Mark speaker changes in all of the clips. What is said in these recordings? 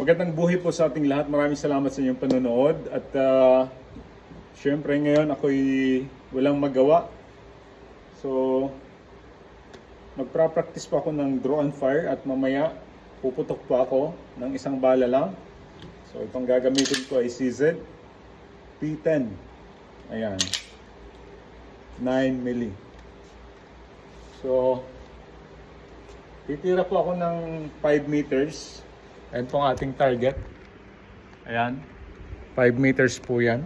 Speaker 1: Magandang buhay po sa ating lahat. Maraming salamat sa inyong panonood. At uh, syempre ngayon ako'y walang magawa. So, magpra-practice pa ako ng draw and fire at mamaya puputok pa ako ng isang bala lang. So, itong gagamitin ko ay CZ P10. Ayan. 9 milli. So, titira po ako ng 5 meters. Ayan po ang ating target. Ayan. 5 meters po yan.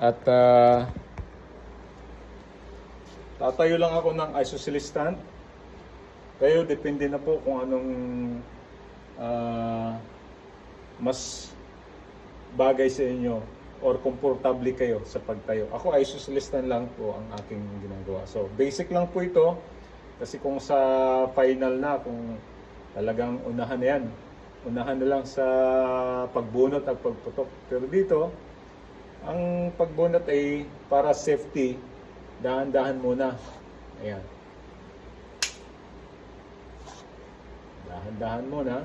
Speaker 1: At ah, tatayo lang ako ng isosceles stand. Kayo, depende na po kung anong ah, mas bagay sa inyo or komportable kayo sa pagtayo. Ako isosceles stand lang po ang aking ginagawa. So, basic lang po ito. Kasi kung sa final na, kung talagang unahan na yan, unahan na lang sa pagbunot at pagputok. Pero dito, ang pagbunot ay para safety, dahan-dahan muna. Ayan. Dahan-dahan muna.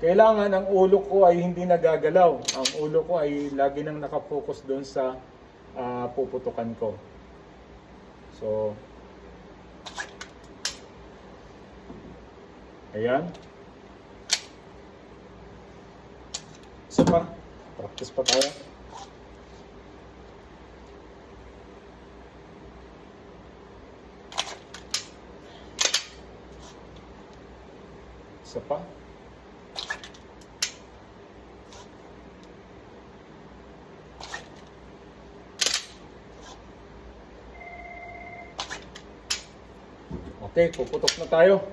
Speaker 1: Kailangan ang ulo ko ay hindi nagagalaw. Ang ulo ko ay lagi nang nakapokus doon sa ah, puputukan ko. So, ayan. Isa pa. Practice pa tayo. Isa pa. Okay, puputok na tayo.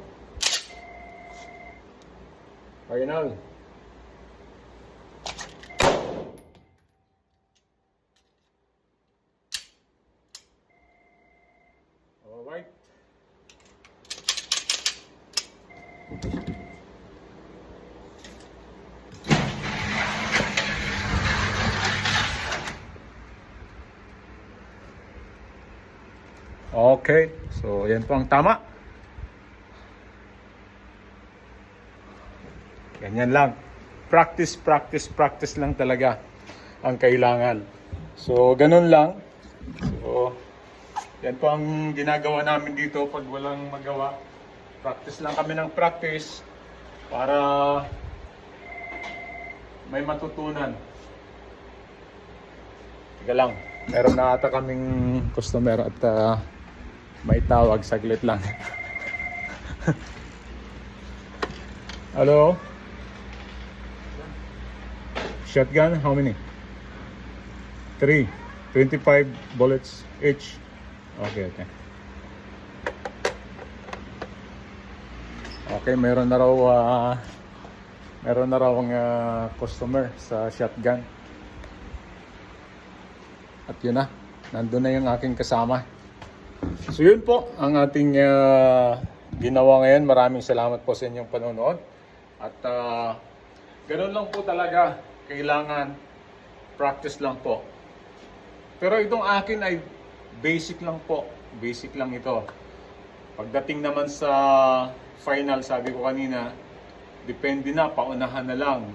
Speaker 1: Final. Alright. Okay, so yan po ang tama. Ganyan lang. Practice, practice, practice lang talaga ang kailangan. So, ganun lang. So, yan po ang ginagawa namin dito pag walang magawa. Practice lang kami ng practice para may matutunan. Teka lang, meron na ata kaming customer at ah, may tawag saglit lang. Hello? Shotgun, how many? Three. 25 bullets each. Okay, okay. Okay, meron na raw ah, meron na raw ang ah, customer sa shotgun. At yun na, nandun na yung aking kasama. So yun po ang ating ah, ginawa ngayon. Maraming salamat po sa inyong panonood. At ah, ganun lang po talaga. Kailangan practice lang po. Pero itong akin ay basic lang po. Basic lang ito. Pagdating naman sa final, sabi ko kanina, depende na, paunahan na lang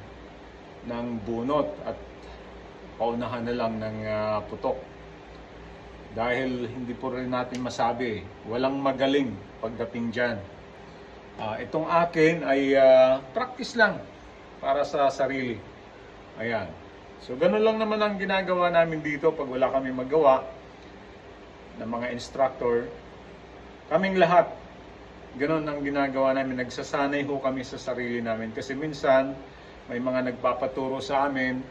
Speaker 1: ng bunot at paunahan na lang ng ah, putok. Dahil hindi po rin natin masabi, walang magaling pagdating dyan. Ah, itong akin ay ah, practice lang para sa sarili. Ayan. So, ganun lang naman ang ginagawa namin dito pag wala kami magawa ng mga instructor. Kaming lahat, ganun ang ginagawa namin. Nagsasanay ho kami sa sarili namin. Kasi minsan, may mga nagpapaturo sa amin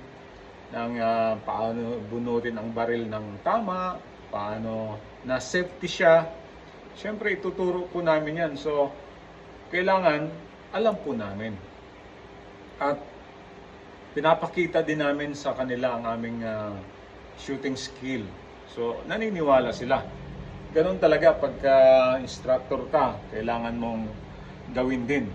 Speaker 1: ng ah, paano bunutin ang baril ng tama, paano na safety siya. Siyempre, ituturo po namin yan. So, kailangan alam po namin. At pinapakita din namin sa kanila ang aming ah, shooting skill. So, naniniwala sila. Ganon talaga pagka instructor ka, kailangan mong gawin din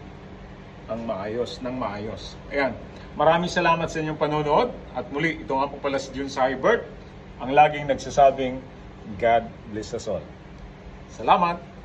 Speaker 1: ang maayos, ng maayos. Ayan. Maraming salamat sa inyong panonood. At muli, ito nga po pala si Jun Cybert, ang laging nagsasabing, God bless us all. Salamat!